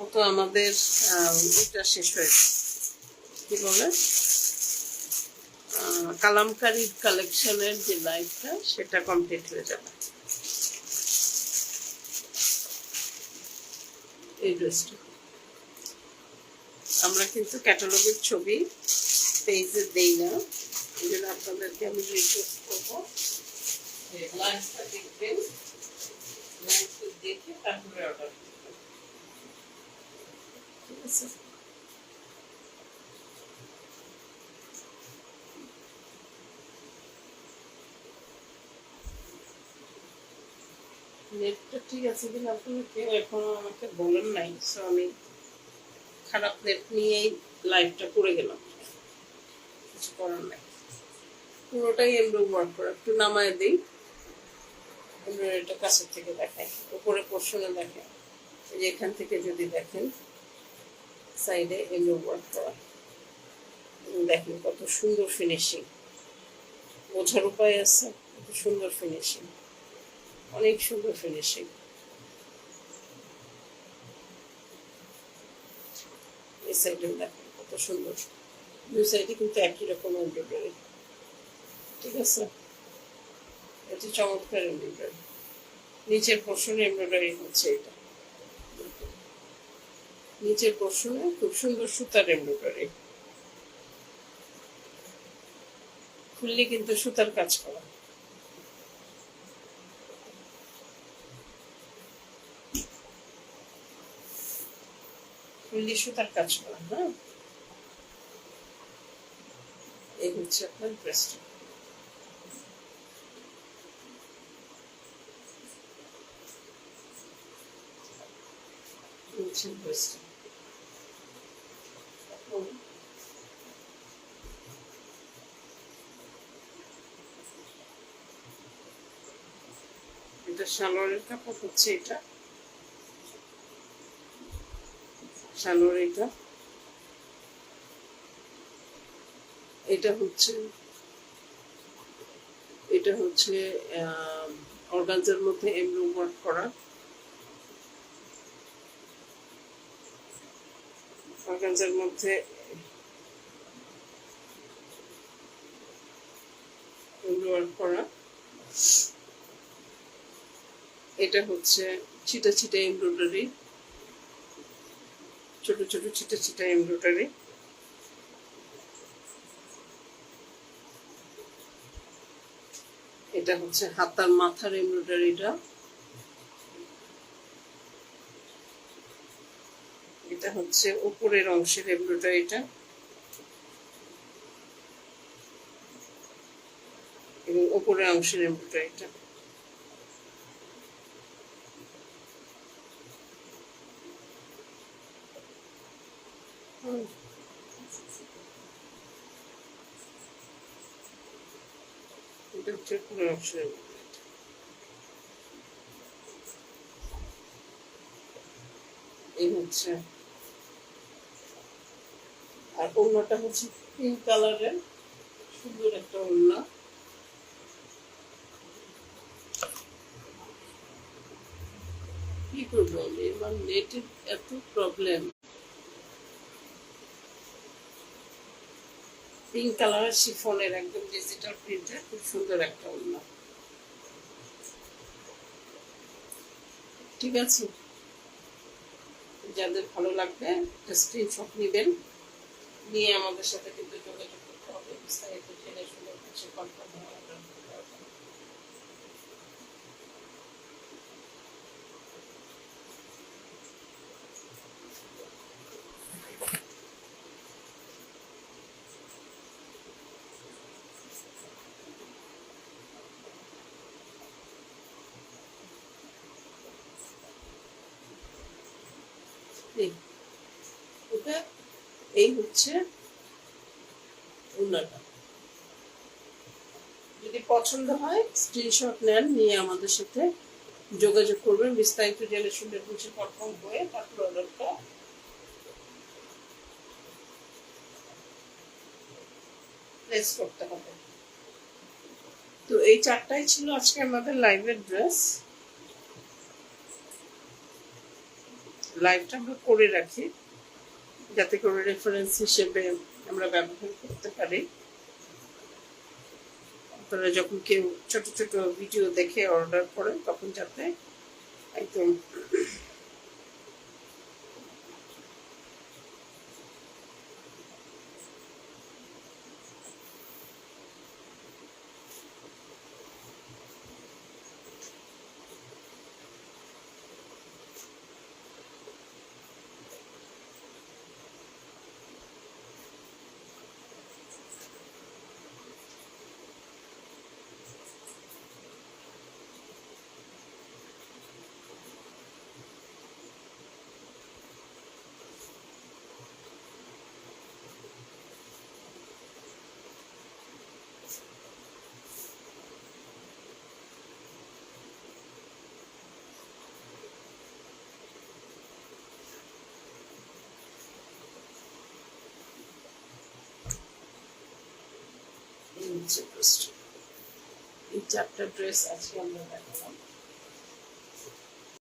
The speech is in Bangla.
ও তো আমাদের এটা শেষ হয়েছে। কি বলে? কালামকারীর কালেকশনের যে লাইফটা সেটা কমপ্লিট হয়ে যাবে। এই ড্রেসটা আমরা কিন্তু ক্যাটালগের ছবি পেজে দেই না। এই জন্য আপনাদেরকে আমি রিকোয়েস্ট করব লাইফটা দেখবেন। লাইফটা দেখে তারপরে অর্ডার ঠিক আছে নেটটা ঠিক আছে কিনা আপনি কেউ এখনও আমাকে বলেন নাই সো আমি খারাপ নেট নিয়েই লাইভটা করে গেলাম। কিছু করার নাই। পুরোটাই এমব্রো ওয়ার্ক করা, একটু নামায় দিই। এমব্রয়ডারিটা কাছের থেকে দেখায় উপরে পোর্শনে দেখে এই যে এখান থেকে যদি দেখেন। সাইডে এমব্রো ওয়ার্ক করা। দেখেন কত সুন্দর ফিনিশিং বোঝার উপায় আছে, কত সুন্দর ফিনিশিং অনেক সুন্দর ফিনিশিং এই সাইডেও দেখেন কত সুন্দর। দুই সাইডে কিন্তু একই রকম এমব্রয়ডারি ঠিক আছে? এটি চমৎকার এমব্রয়ডারি নিচের পোর্শনে এমব্রয়ডারি হচ্ছে এটা। নিচের পোর্শনে খুব সুন্দর সুতার এমব্রয়ডারি খুললে কিন্তু সুতার কাজ করা। খুললে সুতার কাজ করা হ্যাঁ এই হচ্ছে আপনার ড্রেসটা হচ্ছে ড্রেসটা এটা সালোয়ারের কাপড় হচ্ছে এটা। সালোয়ার এটা। এটা হচ্ছে এটা হচ্ছে অর্গানজার মধ্যে এমব্রো ওয়ার্ক করা। অর্গানজার মধ্যে ওয়ার্ক করা। এটা হচ্ছে ছিটা ছিটা এমব্রয়ডারি। ছোট ছোট ছিটা ছিটা এমব্রয়ডারি। এটা হচ্ছে হাতার মাথার এমব্রয়ডারিটা। এটা হচ্ছে উপরের অংশের এমব্রয়ডারিটা। এবং উপরের অংশের এমব্রয়ডারিটা। এটা হচ্ছে অংশের এই হচ্ছে। আর ওড়নাটা হচ্ছে পিঙ্ক কালারের সুন্দর একটা ওড়না। কি করব এবার নেটের এত প্রবলেম পিঙ্ক কালারের শিফনের একদম ডিজিটাল খুব সুন্দর একটা ঠিক আছে? যাদের ভালো লাগবে স্ক্রিনশট নেবেন। নিয়ে আমাদের সাথে কিন্তু যোগাযোগ করতে হবে। বিস্তারিত জেনে শুনে কিছু এই হচ্ছে যদি পছন্দ হয় স্ক্রিনশট নেন, নিয়ে আমাদের সাথে যোগাযোগ করবেন। বিস্তারিত জেনে শুনে বুঝে কনফার্ম হয়ে তারপর করতে হবে। তো এই চারটাই ছিল আজকে আমাদের লাইভের ড্রেস লাইভটা আমরা করে রাখি, যাতে করে রেফারেন্স হিসেবে আমরা ব্যবহার করতে পারি। আপনারা যখন কেউ ছোট ছোট ভিডিও দেখে অর্ডার করেন, তখন যাতে একদম হচ্ছে টা। এই চারটা ড্রেস আজকে আমরা দেখালাম